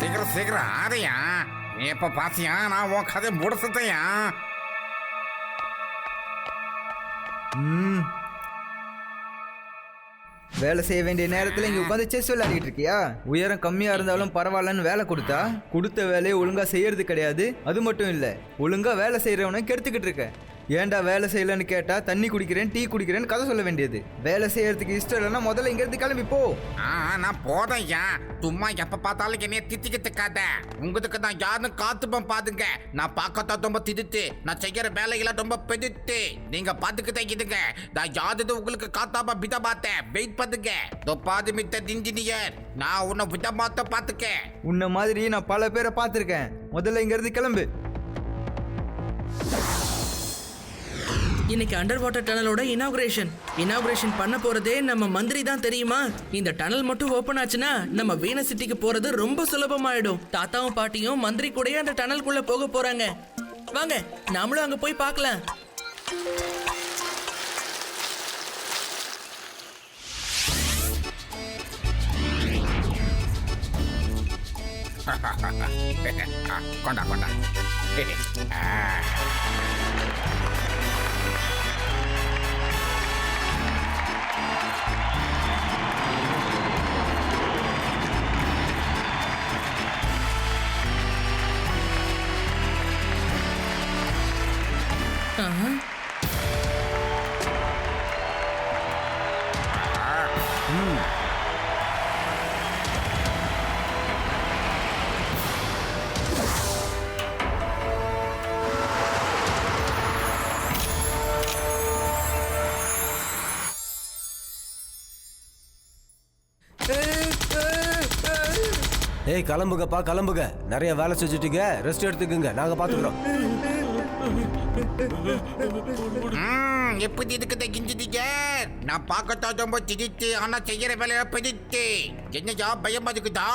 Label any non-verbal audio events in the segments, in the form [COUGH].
சீக்கிரம் சீக்கிரம் ஆதையா நீ எப்ப பாத்தியா? நான் உன் கதை முடிச்சுட்டையா? ம். வேலை செய்ய வேண்டிய நேரத்தில் இங்கே உட்காந்து செஸ் விளையாடிட்டு இருக்கியா? உயரம் கம்மியாக இருந்தாலும் பரவாயில்லன்னு வேலை கொடுத்தா? கொடுத்த வேலையை ஒழுங்காக செய்யறது கிடையாது. அது மட்டும் இல்லை ஒழுங்காக வேலை செய்யறவனை கெடுத்துக்கிட்டு இருக்க. ஏன்டா வேலை செய்யலன்னு கேட்டா தண்ணி குடிக்கிறேன் டீ குடிக்கிறேன்னு கதை சொல்ல வேண்டியது. வேலை செய்யறதுக்கு இஷ்டம் இல்லைன்னா முதல்ல இங்க இருந்து கிளம்பி போ. ஆ நான் போதையா சும்மா எப்ப பார்த்தாலும் என்னைய திட்டிக்கிட்டுக்காத. உங்களுக்கு தான் யாரும் காத்துப்பேன் பாத்துங்க. நான் பார்க்கத்தா ரொம்ப திடுத்து. நான் செய்யற வேலையெல்லாம் ரொம்ப பெருத்து. நீங்க பாத்துக்கிட்டே இதுங்க நான் யாரு உங்களுக்கு காத்தாம விட மாட்டேன். வெயிட் பண்ணுங்க. இதோ பாது மித்த இன்ஜினியர். நான் உன்னை விட மாத்த பாத்துக்க. உன்ன மாதிரி நான் பல பேரை பார்த்துருக்கேன். முதல்ல இங்க இருந்து கிளம்பு. இன்னைக்கு அண்டர் வாட்டர் டனலோட இனாகுரேஷன் இனாகுரேஷன் பண்ண போறதே நம்ம மந்திரி தான் தெரியுமா? இந்த டனல் மட்டும் ஓபன் ஆச்சுன்னா நம்ம வீண சிட்டிக்கு போறது ரொம்ப சுலபமாயிடும். தாத்தாவும் பாட்டியும் மந்திரி கூடயே அந்த டனல்குள்ள போக போறாங்க. வாங்க நாமளும் அங்க போய் பார்க்கலாம். [LAUGHS] கொண்டா கொண்டா. [LAUGHS] ஏய் கிளம்புங்கப்பா கிளம்புங்க. நிறைய வேலை செஞ்சுட்டீங்க. ரெஸ்ட் எடுத்துக்குங்க. நாங்க பாத்துக்கிறோம். எப்படி இருக்குது இன்ஜினியர் நான் பார்க்கத்தான் ரொம்ப திடித்து ஆனா செய்யற வேலையை பிடித்து என்னையா பயம் இருக்குதா?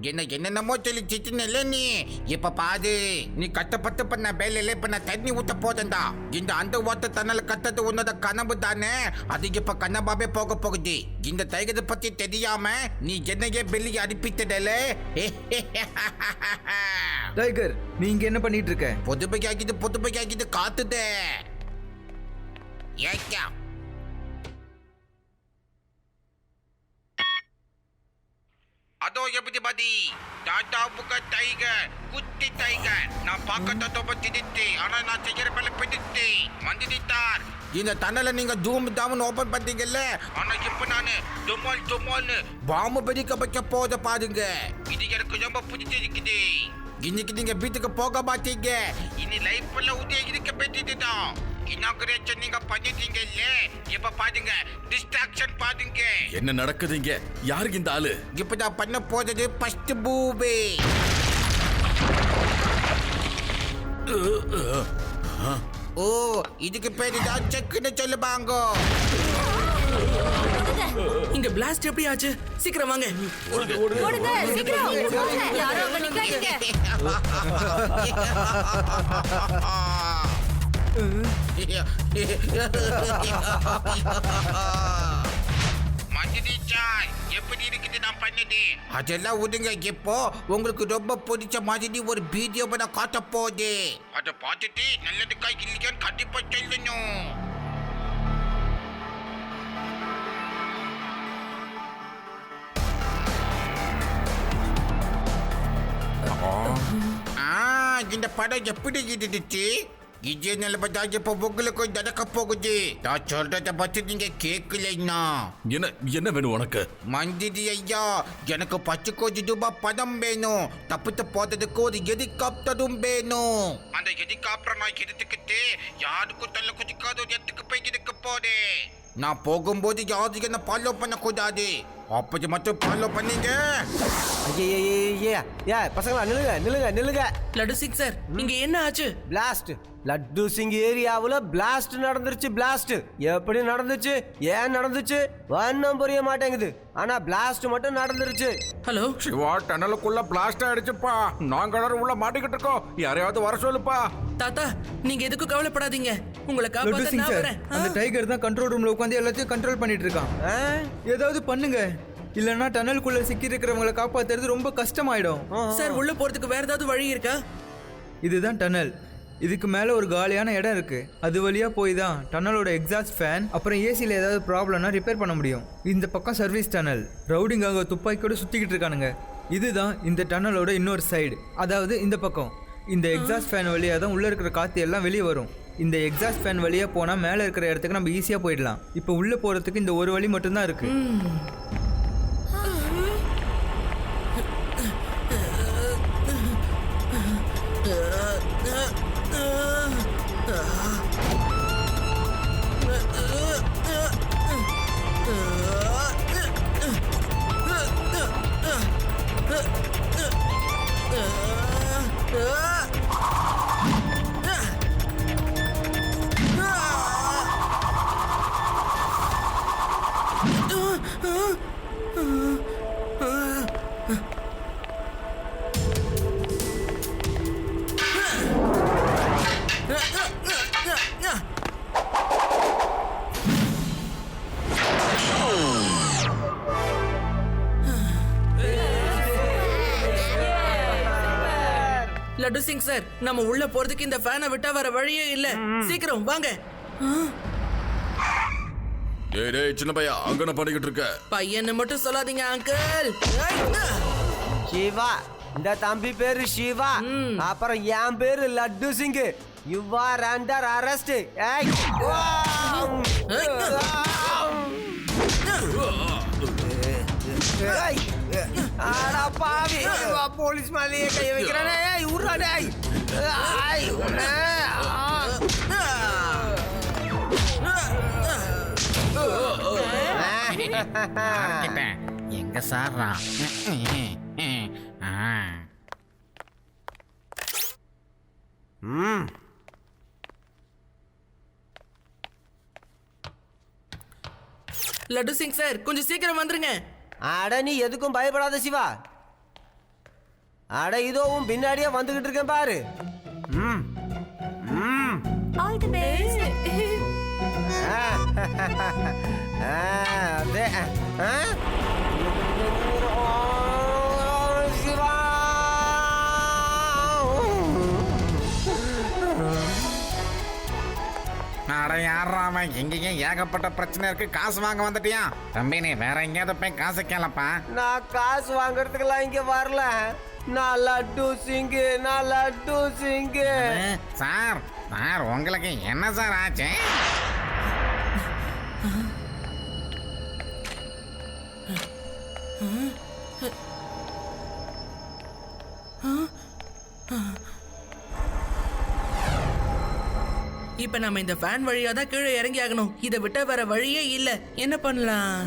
என்ன என்னென்னமோ சொல்லி சிச்சுன்னு நீ? இப்ப பாரு நீ கட்டப்பட்டு பண்ண வேலையில இப்ப நான் தண்ணி ஊத்த போதண்டா இந்த அந்த ஓட்ட தன்னல கட்டது உன்னோட கனவு தானே? அது இப்ப கனவாவே போக போகுது. இந்த தைகத்தை பத்தி தெரியாம நீ என்னையே வெளியே அனுப்பிட்டடல டைகர் நீ இங்க என்ன பண்ணிட்டு இருக்க? புதுமையாக்கிது புதுமையாக்கிது காத்துதே. ஏக்கா அதோ எப்படி பாதி டாடா புக டைகர் குட்டி டைகர். நான் பார்க்க ரொம்ப திடித்து ஆனா நான் செய்யற மேல பிடித்து மந்திரித்தார். இந்த தண்டல நீங்க ஜூம் தாமன் ஓபன் பண்ணீங்கல்ல ஆனா இப்ப நானு தும்மால் தும்மால்னு பாம்பு வெடிக்க வைக்க போத பாருங்க. இது எனக்கு ரொம்ப பிடிச்சிருக்குது. இன்னைக்கு நீங்க வீட்டுக்கு போக மாட்டீங்க. இனி லைஃப்ல உதய இருக்க பெற்றுதான் இனாகுரேஷன் நீங்க பண்ணிட்டீங்கல்ல. இப்ப பாருங்க டிஸ்ட்ராக்ஷன் பாருங்க. என்ன நடக்குது இங்க யாருக்கு இந்த ஆளு? இப்ப நான் பண்ண போறது ஃபர்ஸ்ட் மூவி ஓ இதுக்கு பேரு தான் செக்குன்னு சொல்லுவாங்க. இங்க பிளாஸ்ட் எப்படி ஆச்சு? சீக்கிரம் வாங்க. ஓடுங்க சீக்கிரம். யாரோ அங்க நிக்காதீங்க. [LAUGHS] [LAUGHS] மஞ்சடி சாய் எப்படி இருக்குது நான் பண்ணது? அதெல்லாம் விடுங்க இப்போ உங்களுக்கு ரொம்ப பிடிச்ச மாதிரி ஒரு வீடியோ நான் காட்ட போகுது அதை பார்த்துட்டு நல்லதுக்கா இல்லையான்னு கண்டிப்பா சொல்லணும். ஆ இந்த படம் எப்படி இருந்துச்சு? இதே இப்ப உங்களுக்கு நடக்க போகுது நான் சொல்றத பத்தி நீங்க கேட்கலைன்னா என்ன என்ன வேணும் உனக்கு? மந்திரி ஐயா எனக்கு பத்து கோடி ரூபாய் பணம் வேணும். தப்பித்து போறதுக்கு ஒரு ஹெலிகாப்டரும் வேணும். அந்த ஹெலிகாப்டர் நான் எடுத்துக்கிட்டு யாருக்கும் தொல்லை குதிக்காத ஒரு இடத்துக்கு போய் இருக்க போறேன். நான் போகும்போது யாரும் என்ன ஃபாலோ பண்ணக்கூடாது? அப்படி மட்டும் ஃபாலோ பண்ணீங்க. ஐயே ஏ பசங்களா நில்லுங்க நில்லுங்க நில்லுங்க. லட்டு சிங் சார் இங்க என்ன ஆச்சு? பிளாஸ்ட் லட்டு சிங் ஏரியாவுல பிளாஸ்ட் நடந்துருச்சு பிளாஸ்ட் எப்படி நடந்துச்சு ஏன் நடந்துச்சு ஒன்னும் புரிய மாட்டேங்குது. ஆனா பிளாஸ்ட் மட்டும் நடந்துருச்சு. ஹலோ? சிவா டனலுக்குள்ள பிளாஸ்ட் ஆயிடுச்சுப்பா. நாங்க உள்ள மாட்டிக்கிட்டு இருக்கோம். யாரையாவது வர சொல்லுப்பா. தாத்தா நீங்க எதுக்கும் கவலைப்படாதீங்க. உங்களை காப்பாத்த நான் வரேன். அந்த. டைகர் தான் கண்ட்ரோல் ரூம்ல உட்காந்து எல்லாத்தையும் கண்ட்ரோல் பண்ணிட்டு இருக்கான்? ஏதாவது பண்ணுங்க. இல்லைன்னா டனலுக்குள்ள சிக்கி இருக்கிறவங்களை காப்பாத்துறது ரொம்ப கஷ்டமாயிடும். சார் உள்ள போறதுக்கு வேற ஏதாவது வழி இருக்கா? இதுதான் டனல் இதுக்கு மேலே ஒரு காலியான இடம் இருக்கு. அது வழியா போய் தான் டனலோட எக்ஸாஸ்ட் ஃபேன் அப்புறம் ஏசியில் ஏதாவது ப்ராப்ளம்னா ரிப்பேர் பண்ண முடியும். இந்த பக்கம் சர்வீஸ் டனல் ரவுடிங் அங்கே துப்பாக்கியோட சுற்றிக்கிட்டு இருக்கானுங்க. இதுதான் இந்த டனலோட இன்னொரு சைடு அதாவது இந்த பக்கம். இந்த எக்ஸாஸ்ட் ஃபேன் வழியாக தான் உள்ளே இருக்கிற காற்று எல்லாம் வெளியே வரும் இந்த எக்ஸாஸ்ட் ஃபேன் வழியாக போனால் மேலே இருக்கிற இடத்துக்கு நம்ம ஈஸியாக போயிடலாம் இப்போ உள்ளே போகிறதுக்கு இந்த ஒரு வழி மட்டும்தான் இருக்குது Ah! நம்ம உள்ள போறதுக்கு இந்த ஃபேனை விட்டா வேற வழியே இல்ல. சீக்கிரம் வாங்க. டேய் டேய் சின்ன பையா அங்க என்ன பண்ணிக்கிட்டு இருக்க? பையன்னு மட்டும் சொல்லாதீங்க அங்கிள் சிவா இந்த தம்பி பேரு சிவா. அப்புறம் என் பேரு Laddu Singh. You are under arrest ஏய் பாவி. போலீஸ் மேலேயே கை வைக்கிறானே. ஏய் உர்றா டேய். ஏய் உன்னை. எங்க சார்ரா ம். லட்டு சிங் சார் கொஞ்சம் சீக்கிரம் வந்துருங்க. அட நீ எதுக்கும் பயப்படாத சிவா. அட இதோ உன் பின்னாடியே வந்துகிட்டு இருக்கேன் பாரு. ம். ம். ஆல் தி பெஸ்ட் ஆ, ஆ, அதே. ஆ? அட எங்கேயும் ஏகப்பட்ட பிரச்சனை இருக்கு. காசு வாங்க வந்துட்டியா? தம்பி நீ வேற எங்கேயாவது போய் காசு கேளப்பா. நான் காசு வாங்குறதுக்கெல்லாம் இங்க வரல. நான் லட்டு சிங்கு நான் லட்டு சிங்கு சார் சார் உங்களுக்கு என்ன சார் ஆச்சு இப்ப நம்ம இந்த ஃபேன் வழியா தான் கீழே இறங்கி ஆகணும் இதை விட்டா வேற வழியே இல்ல. என்ன பண்ணலாம்?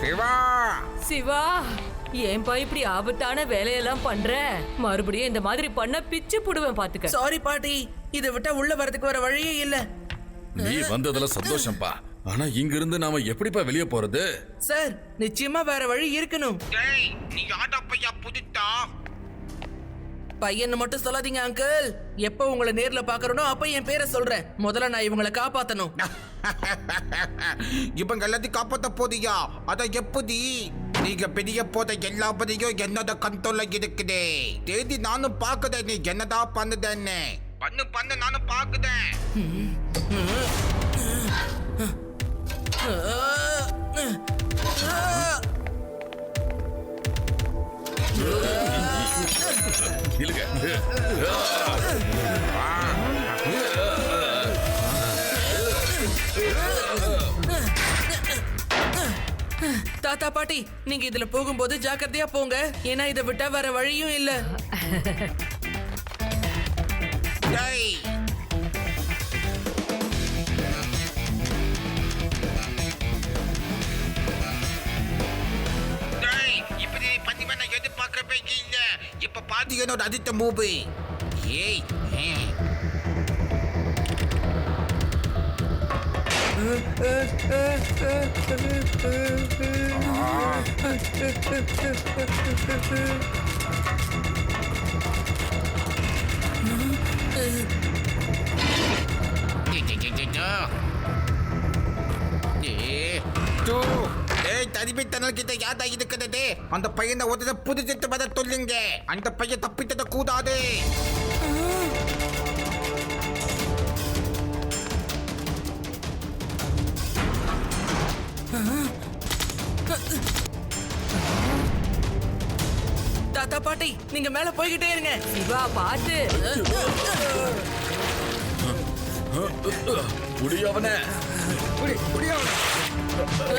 சிவா! சிவா ஏன்பா இப்படி ஆபத்தான வேலையெல்லாம் பண்ற? மறுபடியும் இந்த மாதிரி பண்ண பிச்சு புடுவேன் பாத்துக்க. சாரி பாட்டி இதை விட்டா உள்ள வரதுக்கு வேற வழியே இல்ல. நீ வந்ததுல சந்தோஷம்பா. ஆனா இங்க இருந்து நாம எப்படிப்பா வெளியே போறது? சார் நிச்சயமா வேற வழி இருக்கணும். டேய் நீ யாடா பையா புதுத்தா பையன்னு மட்டும் சொல்லாதீங்க அங்கிள் எப்ப உங்களை நேர்ல பாக்குறனோ அப்ப என் பேரை சொல்றேன். முதல்ல நான் இவங்களை காப்பாத்தணும். [LAUGHS] இவங்க எல்லாத்தையும் காப்பாத்த போதியா? அத எப்படி? நீங்க பெரிய போத எல்லா பதியும் என்னோட கண்ட்ரோல்ல இருக்குது. தேதி நானும் பாக்குதேன் நீ என்னதான் பண்ணுதேன்னு. பண்ணு பண்ணு நானும் பாக்குதேன் [LAUGHS] தாத்தா பாட்டி நீங்க இதுல போகும்போது ஜாக்கிரதையா போங்க. ஏன்னா இதை விட்டா வேற வழியும் இல்ல. [LAUGHS] டேய் என்னோட அடுத்த மூவி ஏய் ஹே. ஏய் தனிமை கிட்ட யாதா இருக்கிறது? அந்த பையனை உடனே புதுச்சிட்டு வர சொல்லுங்க. அந்த பையன் தப்பித்தத கூடாது. தாத்தா பாட்டி நீங்க மேல போய்கிட்டே இருங்க. சிவா பாத்து முடியவன 으아!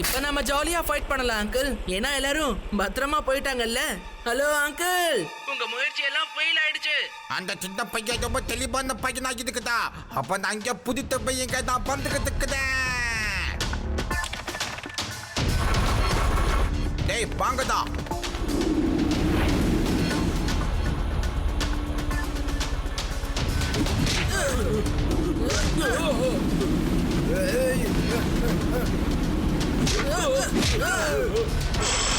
இப்ப நம்ம ஜாலியா ஃபைட் பண்ணலாம் அங்கிள் ஏன்னா எல்லாரும் பத்திரமா போயிட்டாங்கல்ல. ஹலோ அங்கிள் உங்க முயற்சி எல்லாம் ஃபெயில் ஆயிடுச்சு. அந்த சின்ன பையன் ரொம்ப தெளிவான பையனா இருக்குதா? அப்ப நான் அங்க புதித்த பையங்க நான் பந்துக்கிறதுக்குதே டேய் வாங்கடா [LAUGHS] யாராவது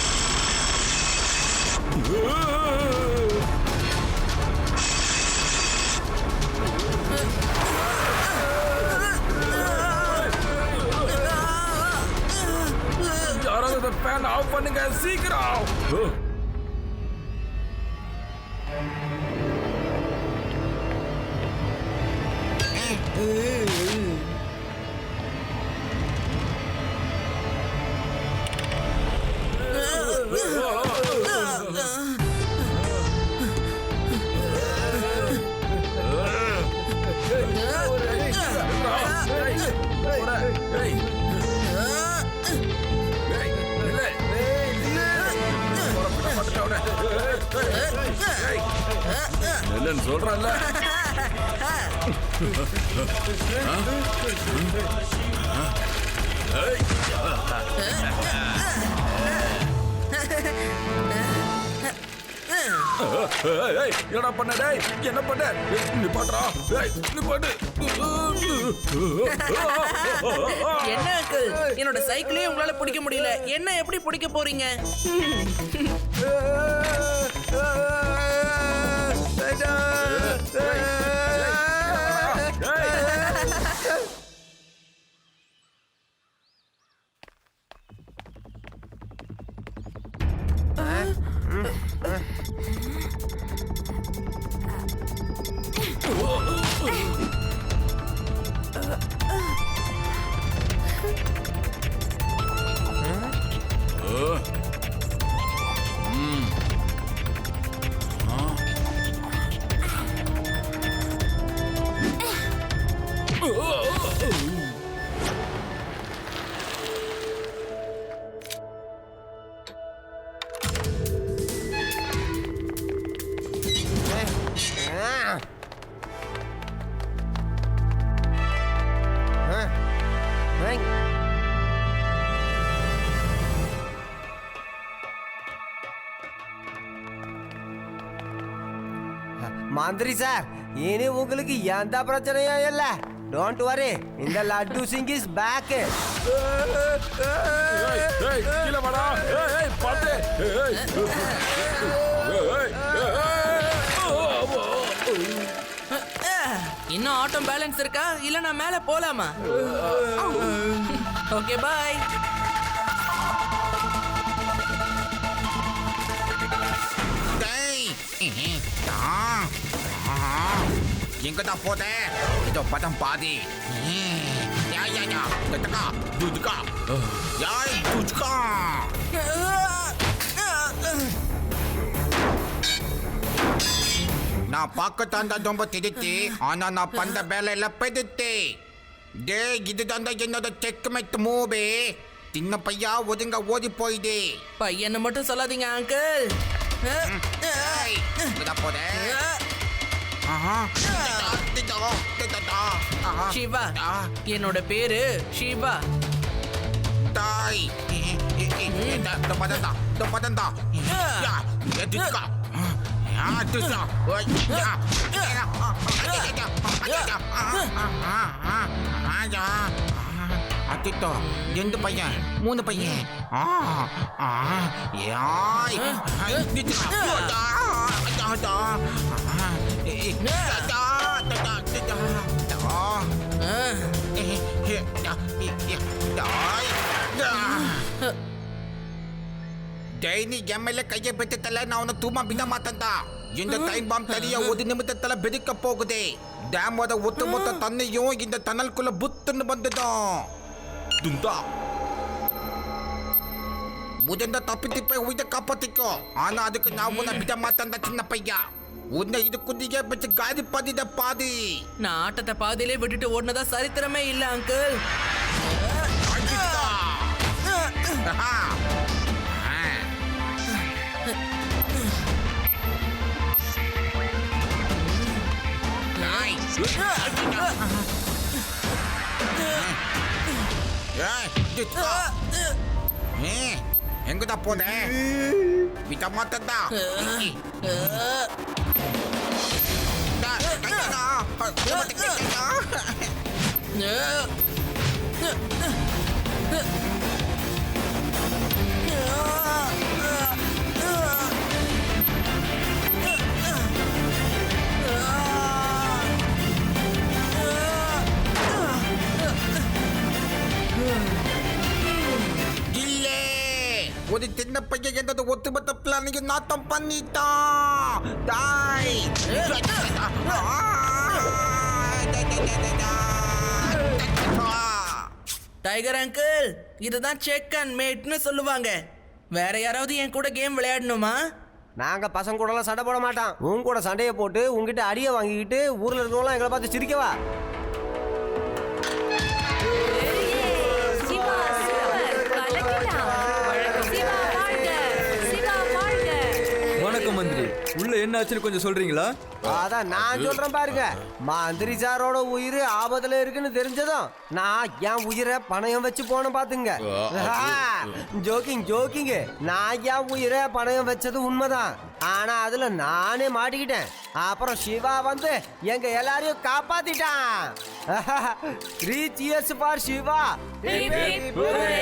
இல்லைன்னு சொல்றேன்ல என்னடா பண்ண டேய் என்ன பண்ண ஏய், நிப்பாட்றா நிப்பாட்டு என்ன அங்கிள்? என்னோட சைக்கிளே உங்களால பிடிக்க முடியல. என்ன எப்படி பிடிக்க போறீங்க? மந்திரி சார் இனி உங்களுக்கு எந்த பிரச்சனையும் இல்ல. டோன்ட் வரி இந்த லட்டு சிங் இஸ் பேக். இன்னும் ஆட்டம் பேலன்ஸ் இருக்கா? இல்ல நான் மேல போலாமா? ஓகே பாய் எங்கடா போத. இதோ பதம் பாதி. யா யா யா. துதுக்கா யாய் துதுக்கா நான் பார்க்கத்தான் தான் ரொம்ப திடுத்து ஆனா நான் பண்ற வேலையில பெடுத்து டே இதுதான் என்னோட செக்மெட் மூவே. சின்ன பையா ஒதுங்க ஓடி போயிடு. பையனை மட்டும் சொல்லாதீங்க அங்கிள் போத. சிவா என்னோட பேரு சிவா தாய் அத்திட்டோ ரெண்டு பையன் மூணு பையன் ஆ ஆ யாய் ಡೈನಿ ಎಮ್ಮೆಲ್ಲೆ ಕೈಗೆ ಬೆತ್ತಲ್ಲ ನಾವು ತುಂಬಾ ಬಿಡ ಮಾತಂತ இந்த டைம் பாம் தனிய ஒரு நிமிடத்துல பெருக்க போகுது டேமோட ஒட்டுமொத்த தண்ணியும் இந்த டனல்குள்ள புத்துன்னு வந்துடும் துண்டா உதந்த தப்பித்து போய் உயிரை காப்பாத்திக்கோ ஆனா அதுக்கு நான் உன்னை விட மாட்டேன் சின்ன பையா உன்னை இதுக்குள்ளேயே வச்சு காதி பதித பாதி. நான் ஆட்டத்தை பாதியிலே விட்டுட்டு ஓடினதா சரித்திரமே இல்ல அங்கிள் எங்கடா போன? விட டா, ஒரு சின்ன பையன் என்னது ஒத்துமொத்த பிளானையும் நாட்டம் பண்ணிட்டான் டாய். டைகர் அங்கிள் இதுதான் செக் அண்ட் மேட்னு சொல்லுவாங்க. வேற யாராவது என் கூட கேம் விளையாடணுமா? நாங்க பசங்க கூட எல்லாம் சண்டை போட மாட்டோம். உன் கூட சண்டையை போட்டு உங்ககிட்ட அடியை வாங்கிக்கிட்டு ஊர்ல இருக்கவங்களாம் எங்களை பார்த்து சிரிக்கவா? உள்ள என்ன ஆச்சுன்னு கொஞ்சம் சொல்றீங்களா அதான் நான் சொல்றேன் பாருங்க மந்திரி சாரோட உயிர் ஆபத்துல இருக்குன்னு தெரிஞ்சதும் நான் என் உயிரை பணயம் வச்சு போன பாத்துங்க ஜோக்கிங் ஜோக்கிங் நான் என் உயிரை பணயம் வச்சது உண்மைதான் ஆனா அதுல நானே மாட்டிக்கிட்டேன் அப்புறம் சிவா வந்து எங்க எல்லாரையும் காப்பாத்திட்டான் three cheers for Shiva! Hip, hip, hooray!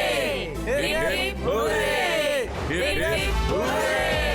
Hip, hip, hooray!